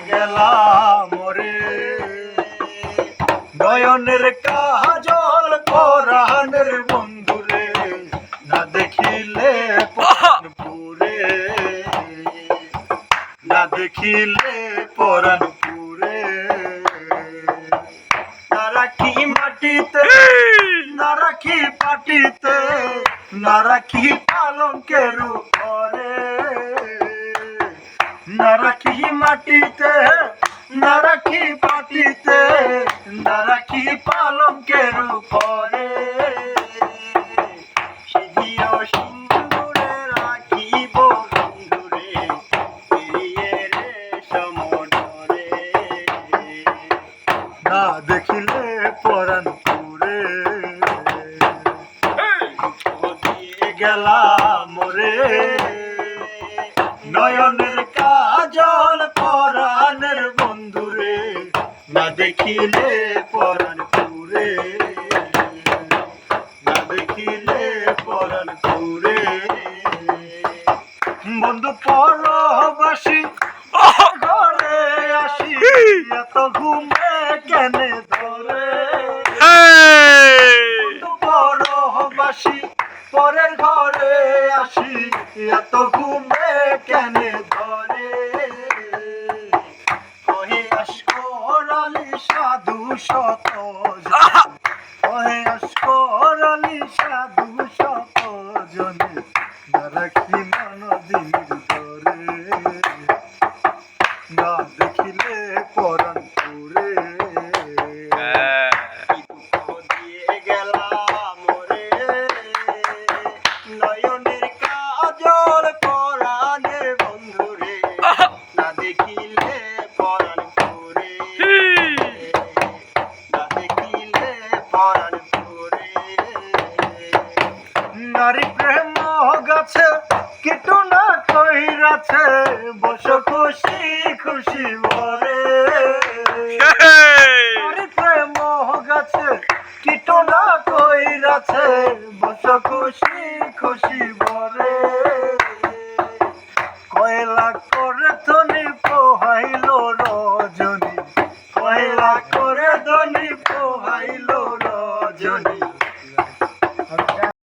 গেলাম রে। নয়নের কাজল পরাণের বন্ধুরে না দেখিলে পুরে। না দেখিলে পরাণ পুরে। না রাখি মাটিতে, না রাখি পাটিতে, না রাখি পালঙ্কের উপরে। না রাখি মাটিতে, না রাখি পাটিতে, না রাখি পালঙ্কের উপরে। সিঁড়িও সিন্দুরে রাখিব ফিরিয়ে রে সমডরে না দেখিলে পরাণ পুরে দিয়ে গেলাম নয়নের কাজল পরাণের বন্ধুরে না দেখিলে পরাণ পুরে না দেখিলে পরাণ পুরে বন্ধু পরবাসী ঘরে আসি। এত ঘুমে কেনে ধরে। বন্ধু পরবাসী পরের ঘরে আসি। এত ঘুমে কেনে সাধু শত কহে আসকরালি সাধু শত জনে। রাখি মন দিন ধরে না দেখিলে পরাণ পুরে রে। নয়নের কাজল পরাণের বন্ধুরে না দেখিলে তারি প্রেম গাছে কিটু না কইরাছে বস খুশি খুশি ভরে তারি প্রেম গাছে কিটু না কইরাছে বস খুশি খুশি ভরে কয়লা করে ধনি পোহাইল রজনী কয়লা করে ধনি পোহাইল রজনী।